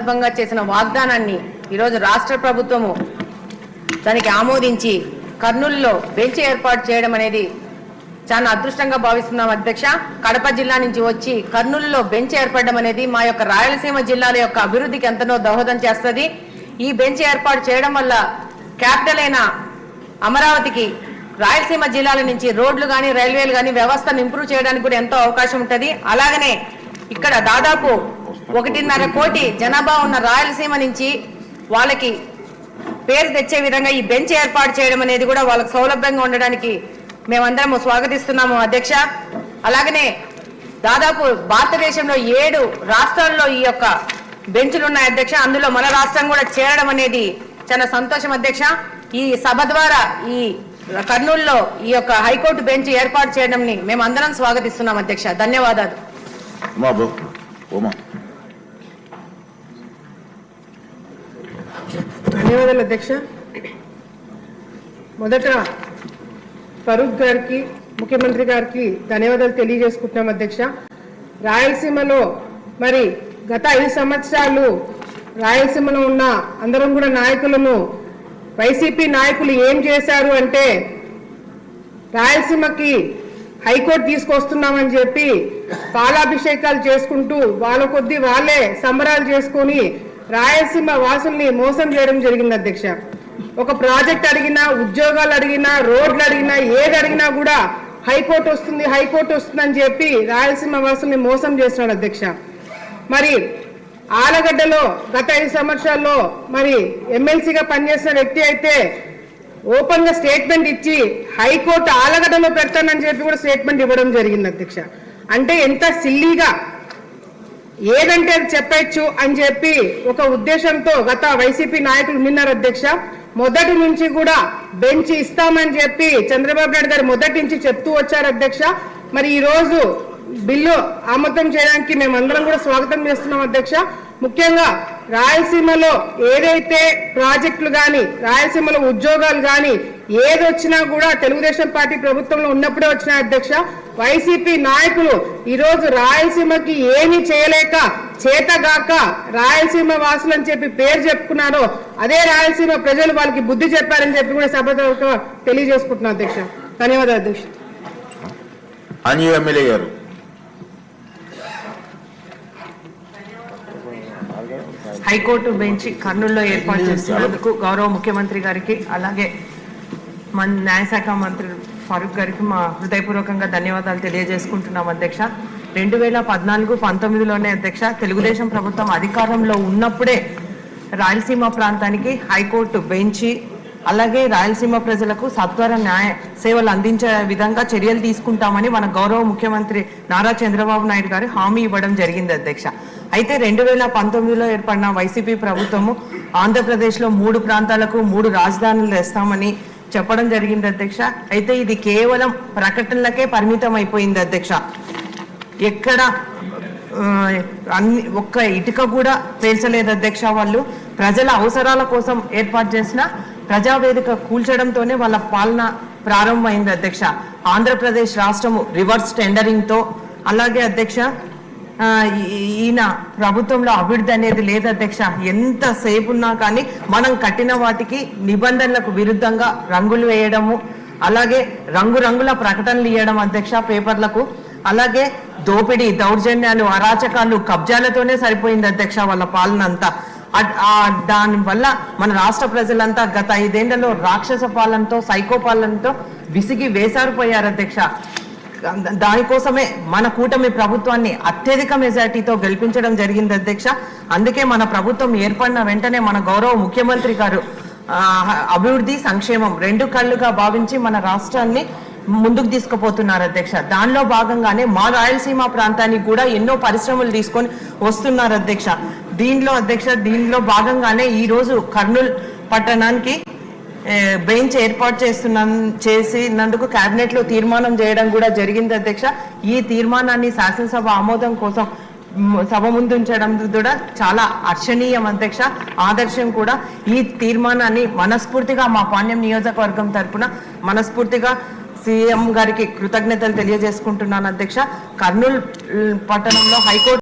సందర్భంగా చేసిన వాగ్దానాన్ని ఈరోజు రాష్ట్ర ప్రభుత్వము దానికి ఆమోదించి కర్నూలులో బెంచ్ ఏర్పాటు చేయడం అనేది చాలా అదృష్టంగా భావిస్తున్నాం అధ్యక్ష. కడప జిల్లా నుంచి వచ్చి కర్నూలులో బెంచ్ ఏర్పడడం అనేది మా యొక్క రాయలసీమ జిల్లాల యొక్క అభివృద్ధికి ఎంతనో దోహదం చేస్తుంది. ఈ బెంచ్ ఏర్పాటు చేయడం వల్ల క్యాపిటల్ అయిన అమరావతికి రాయలసీమ జిల్లాల నుంచి రోడ్లు కానీ రైల్వేలు కానీ వ్యవస్థను ఇంప్రూవ్ చేయడానికి కూడా ఎంతో అవకాశం ఉంటుంది. అలాగనే ఇక్కడ దాదాపు ఒకటిన్నర కోటి జనాభా ఉన్న రాయలసీమ నుంచి వాళ్ళకి పేరు తెచ్చే విధంగా ఈ బెంచ్ ఏర్పాటు చేయడం అనేది కూడా వాళ్ళకి సౌలభ్యంగా ఉండడానికి మేమందరం స్వాగతిస్తున్నాము అధ్యక్ష. అలాగనే దాదాపు భారతదేశంలో ఏడు రాష్ట్రాల్లో ఈ యొక్క బెంచ్లు ఉన్నాయి అధ్యక్ష. అందులో మన రాష్ట్రం కూడా చేరడం అనేది చాలా సంతోషం అధ్యక్ష. ఈ సభ ద్వారా ఈ కర్నూలులో ఈ యొక్క హైకోర్టు బెంచ్ ఏర్పాటు చేయడంని అందరం స్వాగతిస్తున్నాం అధ్యక్ష. ధన్యవాదాలు. ధన్యవాదాలు అధ్యక్ష. మొదట ఫరూక్ గారికి ముఖ్యమంత్రి గారికి ధన్యవాదాలు తెలియజేసుకుంటున్నాం అధ్యక్ష. రాయలసీమలో మరి గత ఐదు సంవత్సరాలు రాయలసీమలో ఉన్న అందరం కూడా నాయకులను వైసీపీ నాయకులు ఏం చేశారు అంటే రాయలసీమకి హైకోర్టు తీసుకొస్తున్నామని చెప్పి పాలాభిషేకాలు చేసుకుంటూ వాళ్ళ కొద్దీ వాళ్ళే సంబరాలు చేసుకొని రాయలసీమ వాసుల్ని మోసం చేయడం జరిగింది అధ్యక్ష. ఒక ప్రాజెక్ట్ అడిగినా ఉద్యోగాలు అడిగినా రోడ్లు అడిగినా ఏది అడిగినా కూడా హైకోర్టు వస్తుంది హైకోర్టు వస్తుందని చెప్పి రాయలసీమ వాసుల్ని మోసం చేస్తున్నాడు అధ్యక్ష. మరి ఆలగడ్డలో గత ఐదు సంవత్సరాల్లో మరి ఎమ్మెల్సీగా పనిచేసిన వ్యక్తి అయితే ఓపెన్గా స్టేట్మెంట్ ఇచ్చి హైకోర్టు ఆలగడ్డలో పెడతానని చెప్పి కూడా స్టేట్మెంట్ ఇవ్వడం జరిగింది అధ్యక్ష. అంటే ఎంత సిల్లీగా ఏదంటే అది చెప్పచ్చు అని చెప్పి ఒక ఉద్దేశంతో గత వైసీపీ నాయకులు నిన్నారు అధ్యక్ష మొదటి నుంచి కూడా బెంచ్ ఇస్తామని చెప్పి చంద్రబాబు నాయుడు గారు మొదటి నుంచి చెప్తూ వచ్చారు అధ్యక్ష. మరి ఈ రోజు బిల్లు ఆమోదం చేయడానికి మేమందరం కూడా స్వాగతం చేస్తున్నాం అధ్యక్ష. ముఖ్యంగా రాయలసీమలో ఏదైతే ప్రాజెక్టులు కానీ రాయలసీమలో ఉద్యోగాలు కానీ ఏది వచ్చినా కూడా తెలుగుదేశం పార్టీ ప్రభుత్వంలో ఉన్నప్పుడే వచ్చిన అధ్యక్ష. వైసీపీ నాయకులు ఈరోజు రాయలసీమకి ఏమీ చేయలేక చేతగాక రాయలసీమ వాసులు అని చెప్పి పేరు చెప్పుకున్నారో అదే రాయలసీమ ప్రజలు వాళ్ళకి బుద్ధి చెప్పారని చెప్పి కూడా సభ తెలియజేసుకుంటున్నాను అధ్యక్ష. ధన్యవాదాలు అధ్యక్ష. గారు. హైకోర్టు బెంచ్ కర్నూలులో ఏర్పాటు చేస్తున్నందుకు గౌరవ ముఖ్యమంత్రి గారికి అలాగే మన న్యాయశాఖ మంత్రి ఫరూక్ గారికి మా హృదయపూర్వకంగా ధన్యవాదాలు తెలియజేసుకుంటున్నాం అధ్యక్ష. రెండు వేల పద్నాలుగు పంతొమ్మిదిలోనే అధ్యక్ష తెలుగుదేశం ప్రభుత్వం అధికారంలో ఉన్నప్పుడే రాయలసీమ ప్రాంతానికి హైకోర్టు బెంచి అలాగే రాయలసీమ ప్రజలకు సత్వర న్యాయ సేవలు అందించే విధంగా చర్యలు తీసుకుంటామని మన గౌరవ ముఖ్యమంత్రి నారా చంద్రబాబు నాయుడు గారు హామీ ఇవ్వడం జరిగింది అధ్యక్ష. అయితే రెండు వేల పంతొమ్మిదిలో ఏర్పడిన వైసీపీ ప్రభుత్వము ఆంధ్రప్రదేశ్లో మూడు ప్రాంతాలకు మూడు రాజధానులు తెస్తామని చెప్పడం జరిగింది అధ్యక్ష. అయితే ఇది కేవలం ప్రకటనలకే పరిమితం అయిపోయింది అధ్యక్ష. ఎక్కడ అన్ని ఒక్క ఇటుక కూడా పేల్చలేదు అధ్యక్ష వాళ్ళు. ప్రజల అవసరాల కోసం ఏర్పాటు చేసిన ప్రజావేదిక కూల్చడంతోనే వాళ్ళ పాలన ప్రారంభమైంది అధ్యక్ష. ఆంధ్రప్రదేశ్ రాష్ట్రము రివర్స్ టెండరింగ్తో అలాగే అధ్యక్ష ఈయన ప్రభుత్వంలో అభివృద్ధి అనేది లేదు అధ్యక్ష. ఎంతసేపు ఉన్నా కానీ మనం కట్టిన వాటికి నిబంధనలకు విరుద్ధంగా రంగులు వేయడము అలాగే రంగురంగుల ప్రకటనలు ఇవ్వడం అధ్యక్ష పేపర్లకు అలాగే దోపిడీ దౌర్జన్యాలు అరాచకాలు కబ్జాలతోనే సరిపోయింది అధ్యక్ష వాళ్ళ పాలన అంతా. దాని వల్ల మన రాష్ట్ర ప్రజలంతా గత ఐదేళ్ళలో రాక్షస పాలనతో సైకో పాలనతో విసిగి వేసారిపోయారు అధ్యక్ష. దానికోసమే మన కూటమి ప్రభుత్వాన్ని అత్యధిక మెజార్టీతో గెలిపించడం జరిగింది అధ్యక్ష. అందుకే మన ప్రభుత్వం ఏర్పడిన వెంటనే మన గౌరవ ముఖ్యమంత్రి గారు అభివృద్ధి సంక్షేమం రెండు కళ్ళుగా భావించి మన రాష్ట్రాన్ని ముందుకు తీసుకుపోతున్నారు అధ్యక్ష. దానిలో భాగంగానే మా రాయలసీమ ప్రాంతానికి కూడా ఎన్నో పరిశ్రమలు తీసుకొని వస్తున్నారు అధ్యక్ష. దీనిలో అధ్యక్ష దీనిలో భాగంగానే ఈ రోజు కర్నూలు పట్టణానికి బెంచ్ ఏర్పాటు చేస్తున్న చేసినందుకు కేబినెట్లో తీర్మానం చేయడం కూడా జరిగింది అధ్యక్ష. ఈ తీర్మానాన్ని శాసనసభ ఆమోదం కోసం సభ ముందు ఉంచడం కూడా చాలా హర్షణీయం అధ్యక్ష. ఆదర్శం కూడా ఈ తీర్మానాన్ని మనస్ఫూర్తిగా మా పాణ్యం నియోజకవర్గం తరపున మనస్ఫూర్తిగా సీఎం గారికి కృతజ్ఞతలు తెలియజేసుకుంటున్నాను అధ్యక్ష. కర్నూలు పట్టణంలో హైకోర్టు